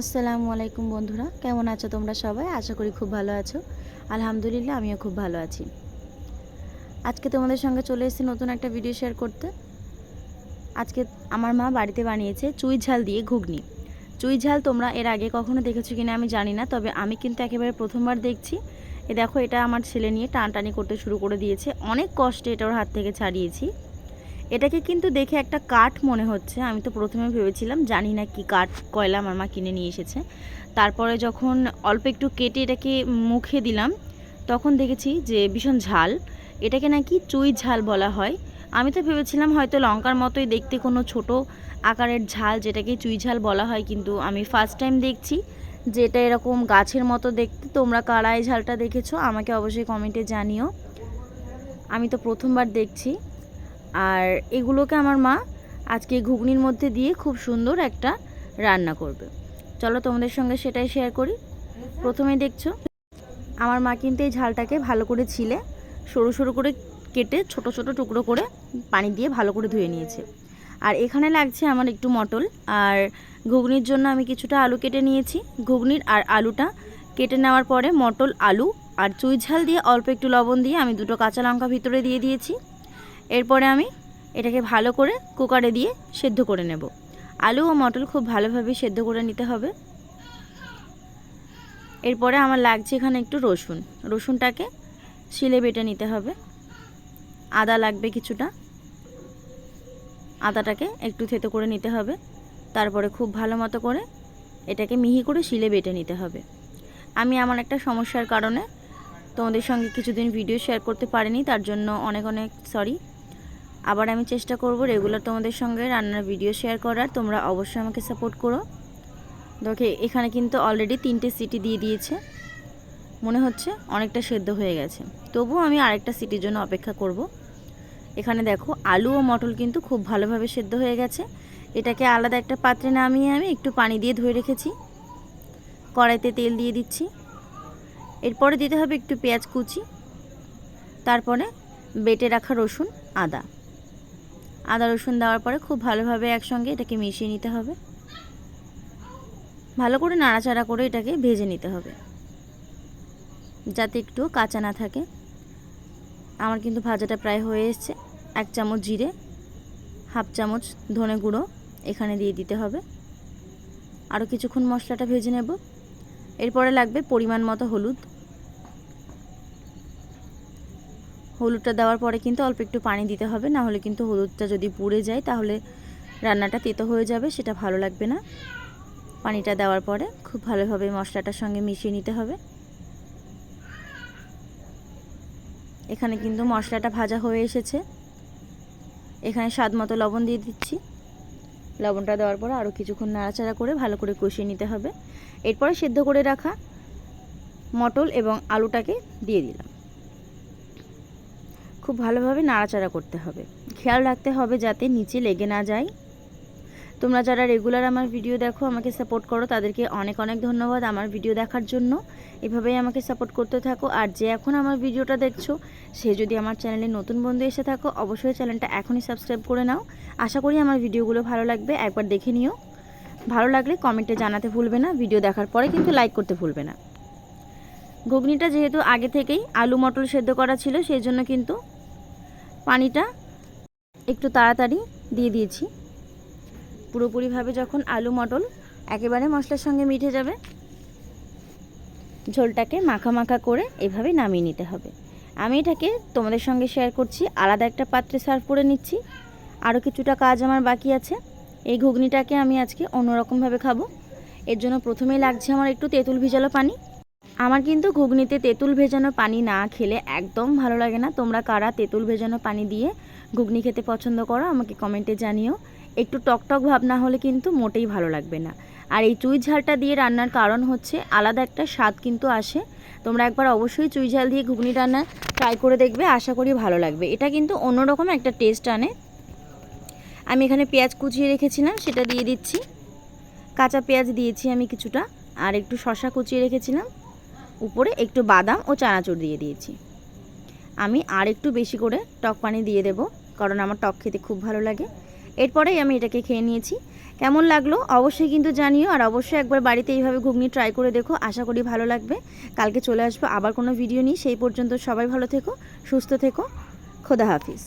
আসসালামু আলাইকুম বন্ধুরা, কেমন আছো তোমরা সবাই? আশা করি খুব ভালো আছো। আলহামদুলিল্লাহ, আমিও খুব ভালো আছি। আজকে তোমাদের সঙ্গে চলে এসেছি নতুন একটা ভিডিও শেয়ার করতে। আজকে আমার মা বাড়িতে বানিয়েছে চুই ঝাল দিয়ে ঘুগনি। চুই ঝাল তোমরা এর আগে কখনো দেখেছ কিনা আমি জানি না, তবে আমি কিন্তু একেবারে প্রথমবার দেখছি। এ দেখো, এটা আমার ছেলে নিয়ে টানটানি করতে শুরু করে দিয়েছে। অনেক কষ্টে এটা ওর হাত থেকে ছাড়িয়েছি। এটাকে কিন্তু দেখে একটা কাঠ মনে হচ্ছে। আমি তো প্রথমে ভেবেছিলাম, জানি না কি কাঠ, কয়লা আমার মা কিনে নিয়ে এসেছে। তারপরে যখন অল্প একটু কেটে এটাকে মুখে দিলাম, তখন দেখেছি যে ভীষণ ঝাল। এটাকে নাকি চুই ঝাল বলা হয়। আমি তো ভেবেছিলাম হয়তো লঙ্কার মতোই দেখতে কোনো ছোট আকারের ঝাল, যেটাকে চুই ঝাল বলা হয়, কিন্তু আমি ফার্স্ট টাইম দেখছি যে এটা এরকম গাছের মতো দেখতে। তোমরা কারা এই ঝালটা দেখেছ, আমাকে অবশ্যই কমেন্টে জানিও। আমি তো প্রথমবার দেখছি। আর এগুলোকে আমার মা আজকে ঘুগনির মধ্যে দিয়ে খুব সুন্দর একটা রান্না করবে। চলো তোমাদের সঙ্গে সেটাই শেয়ার করি। প্রথমে দেখছ, আমার মা কিন্তু এই ঝালটাকে ভালো করে ছিলে, সরু সরু করে কেটে ছোট ছোট টুকরো করে পানি দিয়ে ভালো করে ধুয়ে নিয়েছে। আর এখানে লাগছে আমার একটু মটল, আর ঘুগনির জন্য আমি কিছুটা আলু কেটে নিয়েছি। ঘুগনির আর আলুটা কেটে নেওয়ার পরে মটল, আলু আর চুই ঝাল দিয়ে অল্প একটু লবণ দিয়ে আমি দুটো কাঁচা লঙ্কা ভিতরে দিয়ে দিয়েছি। এরপরে আমি এটাকে ভালো করে কুকারে দিয়ে সেদ্ধ করে নেব। আলু ও মটর খুব ভালোভাবে সেদ্ধ করে নিতে হবে। এরপরে আমার লাগছে এখানে একটু রসুন। রসুনটাকে শিলে বেটে নিতে হবে। আদা লাগবে কিছুটা। আদাটাকে একটু থেতো করে নিতে হবে। তারপরে খুব ভালো মতো করে এটাকে মিহি করে শিলে বেটে নিতে হবে। আমি আমার একটা সমস্যার কারণে তোমাদের সঙ্গে কিছুদিন ভিডিও শেয়ার করতে পারিনি, তার জন্য অনেক অনেক সরি আবার আমি চেষ্টা করব রেগুলার তোমাদের সঙ্গে রান্নার ভিডিও শেয়ার করার। তোমরা অবশ্যই আমাকে সাপোর্ট করো। দেখে, এখানে কিন্তু অলরেডি তিনটে সিটি দিয়ে দিয়েছে। মনে হচ্ছে অনেকটা সেদ্ধ হয়ে গেছে। তবুও আমি আরেকটা সিটির জন্য অপেক্ষা করব। এখানে দেখো, আলু ও মটল কিন্তু খুব ভালোভাবে সেদ্ধ হয়ে গেছে। এটাকে আলাদা একটা পাত্রে নামিয়ে আমি একটু পানি দিয়ে ধুয়ে রেখেছি। কড়াইতে তেল দিয়ে দিচ্ছি। এরপরে দিতে হবে একটু পেঁয়াজ কুচি। তারপরে বেটে রাখা রসুন, আদা। আদা, রসুন দেওয়ার পরে খুব ভালোভাবে একসঙ্গে এটাকে মিশিয়ে নিতে হবে। ভালো করে নাড়াচাড়া করে এটাকে ভেজে নিতে হবে। যাতে একটু কাঁচা না থাকে। আমার কিন্তু ভাজাটা প্রায় হয়ে এসছে। এক চামচ জিরে, হাফ চামচ ধনে গুঁড়ো এখানে দিয়ে দিতে হবে। আরও কিছুক্ষণ মশলাটা ভেজে নেব। এরপরে লাগবে পরিমাণ মতো হলুদ। হলুদটা দেওয়ার পরে কিন্তু অল্প একটু পানি দিতে হবে, না হলে কিন্তু হলুদটা যদি পুড়ে যায় তাহলে রান্নাটা তেতো হয়ে যাবে, সেটা ভালো লাগবে না। পানিটা দেওয়ার পরে খুব ভালোভাবে মশলাটার সঙ্গে মিশিয়ে নিতে হবে। এখানে কিন্তু মশলাটা ভাজা হয়ে এসেছে। এখানে স্বাদ মতো লবণ দিয়ে দিচ্ছি। লবণটা দেওয়ার পরে আরও কিছুক্ষণ নাড়াচাড়া করে ভালো করে কষিয়ে নিতে হবে। এরপরে সেদ্ধ করে রাখা মটল এবং আলুটাকে দিয়ে দিলাম। খুব ভালোভাবে নাড়াচাড়া করতে হবে। খেয়াল রাখতে হবে যাতে নিচে লেগে না যায়। তোমরা যারা রেগুলার আমার ভিডিও দেখো, আমাকে সাপোর্ট করো, তাদেরকে অনেক অনেক ধন্যবাদ আমার ভিডিও দেখার জন্য। এভাবেই আমাকে সাপোর্ট করতে থাকো। আর যে এখন আমার ভিডিওটা দেখছ, সে যদি আমার চ্যানেলে নতুন বন্ধু এসে থাকো, অবশ্যই চ্যানেলটা এখনই সাবস্ক্রাইব করে নাও। আশা করি আমার ভিডিওগুলো ভালো লাগবে, একবার দেখে নিও। ভালো লাগলে কমেন্টে জানাতে ভুলবে না ভিডিও দেখার পরে কিন্তু লাইক করতে ভুলবে না। ঘুগনিটা যেহেতু আগে থেকেই আলু মটর সেদ্ধ করা ছিল, সেই জন্য কিন্তু পানিটা একটু তাড়াতাড়ি দিয়ে দিয়েছি। পুরোপুরিভাবে যখন আলু মটল একেবারে মশলার সঙ্গে মিঠে যাবে, ঝোলটাকে মাখা মাখা করে এভাবে নামিয়ে নিতে হবে। আমি এটাকে তোমাদের সঙ্গে শেয়ার করছি, আলাদা একটা পাত্রে সার্ভ করে নিচ্ছি। আরও কিছুটা কাজ আমার বাকি আছে। এই ঘুগনিটাকে আমি আজকে অন্যরকমভাবে খাব। এর জন্য প্রথমেই লাগছে আমার একটু তেঁতুল ভিজালো পানি। আমার কিন্তু ঘুগনিতে তেঁতুল ভেজানো পানি না খেলে একদম ভালো লাগে না। তোমরা কারা তেঁতুল ভেজানো পানি দিয়ে ঘুগনি খেতে পছন্দ করো, আমাকে কমেন্টে জানিও। একটু টকটক ভাব না হলে কিন্তু মোটেই ভালো লাগবে না। আর এই চুই ঝালটা দিয়ে রান্নার কারণ হচ্ছে আলাদা একটা স্বাদ কিন্তু আসে। তোমরা একবার অবশ্যই চুই ঝাল দিয়ে ঘুগনি রান্না ট্রাই করে দেখবে, আশা করি ভালো লাগবে। এটা কিন্তু অন্যরকম একটা টেস্ট আনে। আমি এখানে পেঁয়াজ কুচিয়ে রেখেছিলাম, সেটা দিয়ে দিচ্ছি। কাঁচা পেঁয়াজ দিয়েছি আমি কিছুটা, আর একটু শশা কুচিয়ে রেখেছিলাম। উপরে একটু বাদাম ও চানাচুর দিয়ে দিয়েছি। আমি আর একটু বেশি করে টক পানি দিয়ে দেব, কারণ আমার টক খেতে খুব ভালো লাগে। এরপরেই আমি এটাকে খেয়ে নিয়েছি। কেমন লাগল অবশ্যই কিন্তু জানিও, আর অবশ্যই একবার বাড়িতে এইভাবে ঘুগনি ট্রাই করে দেখো, আশা করি ভালো লাগবে। কালকে চলে আসব আবার কোনো ভিডিও নিই সেই পর্যন্ত সবাই ভালো থেকো, সুস্থ থেকো, খোদা হাফিজ।